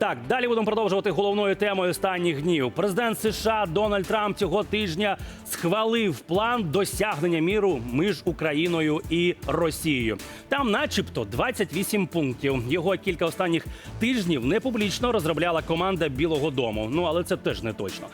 Так, далі будемо продовжувати головною темою останніх днів. Президент США Дональд Трамп цього тижня схвалив план досягнення міру між Україною і Росією. Там, начебто, 28 пунктів. Його кілька останніх тижнів не публічно розробляла команда Білого Дому. Ну але це теж не точно.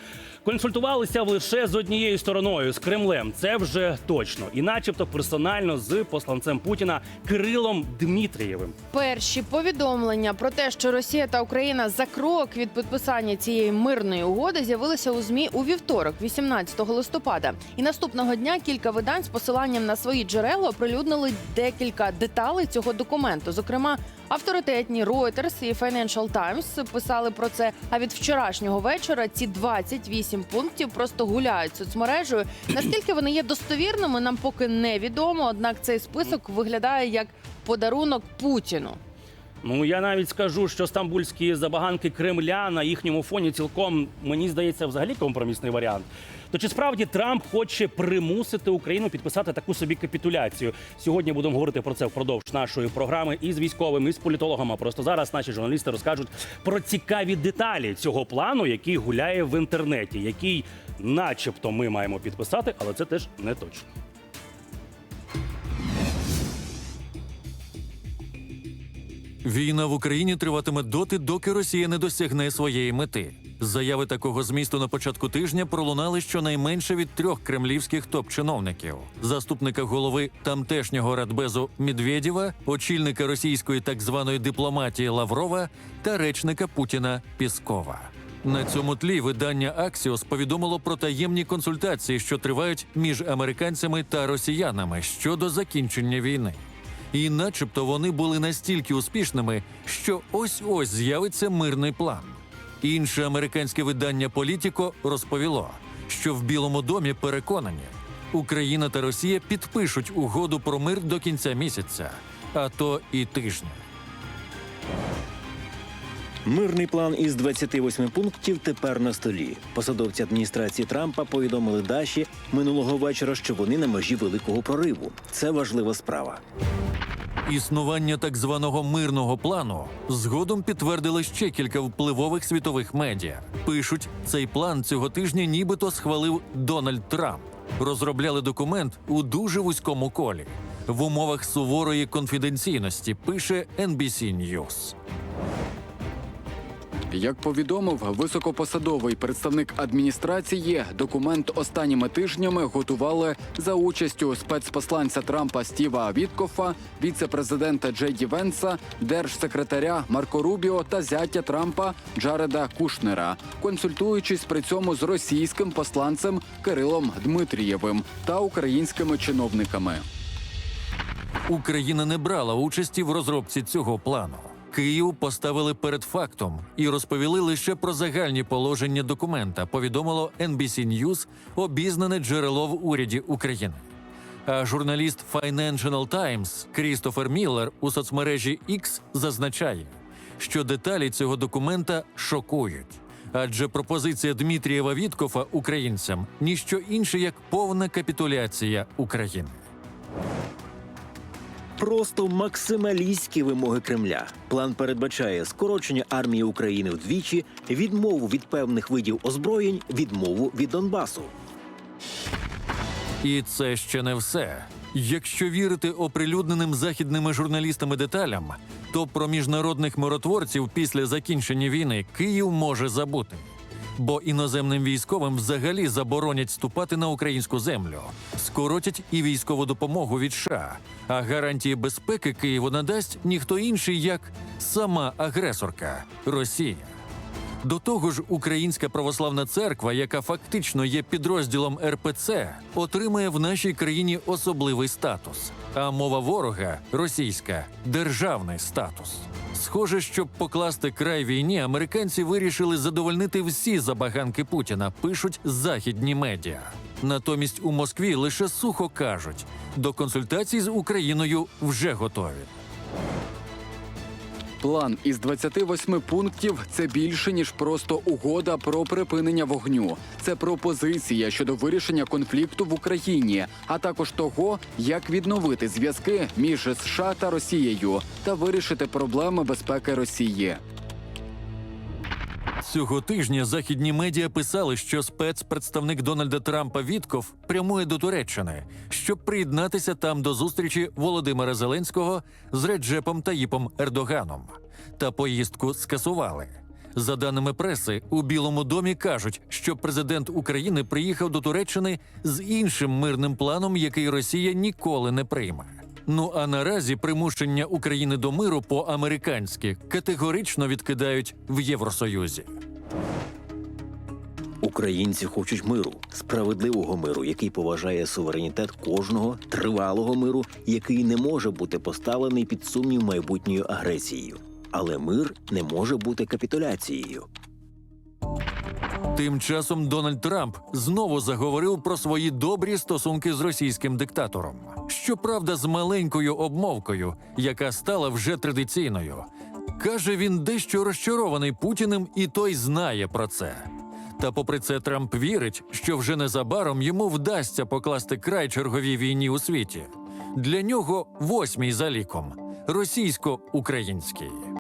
Консультувалися лише з однією стороною з Кремлем. Це вже точно, і, начебто, персонально з посланцем Путіна Кирилом Дмитрієвим. Перші повідомлення про те, що Росія та Україна за крок від підписання цієї мирної угоди з'явилися у змі у вівторок, 18 листопада. І наступного дня кілька видань з посиланням на свої джерела оприлюднили декілька деталей цього документу. Зокрема, авторитетні Reuters і Financial Times писали про це. А від вчорашнього вечора ці 28 пунктів просто гуляють соцмережею. Наскільки вони є достовірними, нам поки невідомо. Однак цей список виглядає як подарунок Путіну. Ну я навіть скажу, що стамбульські забаганки Кремля на їхньому фоні цілком мені здається взагалі компромісний варіант. То чи справді Трамп хоче примусити Україну підписати таку собі капітуляцію? Сьогодні будемо говорити про це впродовж нашої програми і з військовими, і з політологами. Просто зараз наші журналісти розкажуть про цікаві деталі цього плану, який гуляє в інтернеті, який, начебто, ми маємо підписати, але це теж не точно. Війна в Україні триватиме доти, доки Росія не досягне своєї мети. Заяви такого змісту на початку тижня пролунали щонайменше від трьох кремлівських топ-чиновників: заступника голови тамтешнього радбезу Медведєва, очільника російської так званої дипломатії Лаврова та речника Путіна Піскова. На цьому тлі видання Аксіос повідомило про таємні консультації, що тривають між американцями та росіянами щодо закінчення війни. І начебто вони були настільки успішними, що ось-ось з'явиться мирний план. Інше американське видання Політіко розповіло, що в Білому домі переконані, Україна та Росія підпишуть угоду про мир до кінця місяця, а то і тижня. Мирний план із 28 пунктів тепер на столі. Посадовці адміністрації Трампа повідомили Даші минулого вечора, що вони на межі великого прориву. Це важлива справа. Існування так званого мирного плану згодом підтвердили ще кілька впливових світових медіа. Пишуть, цей план цього тижня нібито схвалив Дональд Трамп. Розробляли документ у дуже вузькому колі в умовах суворої конфіденційності. Пише NBC News. Як повідомив високопосадовий представник адміністрації, документ останніми тижнями готували за участю спецпосланця Трампа Стіва Віткофа, віце-президента Джейді Венса, держсекретаря Марко Рубіо та зятя Трампа Джареда Кушнера, консультуючись при цьому з російським посланцем Кирилом Дмитрієвим та українськими чиновниками. Україна не брала участі в розробці цього плану. Київ поставили перед фактом і розповіли лише про загальні положення документа. Повідомило NBC News обізнане джерело в уряді України. А журналіст Financial Times Крістофер Міллер у соцмережі X зазначає, що деталі цього документа шокують. Адже пропозиція Дмитрієва Віткофа українцям ніщо інше як повна капітуляція України. Просто максималістські вимоги Кремля. План передбачає скорочення армії України вдвічі, відмову від певних видів озброєнь, відмову від Донбасу. І це ще не все. Якщо вірити оприлюдненим західними журналістами деталям, то про міжнародних миротворців після закінчення війни Київ може забути. Бо іноземним військовим взагалі заборонять ступати на українську землю, скоротять і військову допомогу від США. А гарантії безпеки Києву надасть ніхто інший, як сама агресорка Росія. До того ж, Українська православна церква, яка фактично є підрозділом РПЦ, отримає в нашій країні особливий статус. А мова ворога російська державний статус. Схоже, щоб покласти край війні, американці вирішили задовольнити всі забаганки Путіна, пишуть західні медіа. Натомість у Москві лише сухо кажуть, до консультацій з Україною вже готові. План із 28 пунктів це більше ніж просто угода про припинення вогню. Це пропозиція щодо вирішення конфлікту в Україні, а також того, як відновити зв'язки між США та Росією та вирішити проблеми безпеки Росії. Цього тижня західні медіа писали, що спецпредставник Дональда Трампа Вітков прямує до Туреччини, щоб приєднатися там до зустрічі Володимира Зеленського з Реджепом Таїпом Ердоганом. Та поїздку скасували. За даними преси, у Білому домі кажуть, що президент України приїхав до Туреччини з іншим мирним планом, який Росія ніколи не прийме. Ну а наразі примушення України до миру по-американськи категорично відкидають в Євросоюзі. Українці хочуть миру, справедливого миру, який поважає суверенітет кожного, тривалого миру, який не може бути поставлений під сумнів майбутньою агресією. Але мир не може бути капітуляцією. Тим часом Дональд Трамп знову заговорив про свої добрі стосунки з російським диктатором. Щоправда, з маленькою обмовкою, яка стала вже традиційною. Каже, він дещо розчарований Путіним, і той знає про це. Та попри це, Трамп вірить, що вже незабаром йому вдасться покласти край черговій війні у світі. Для нього восьмій за ліком російсько-український.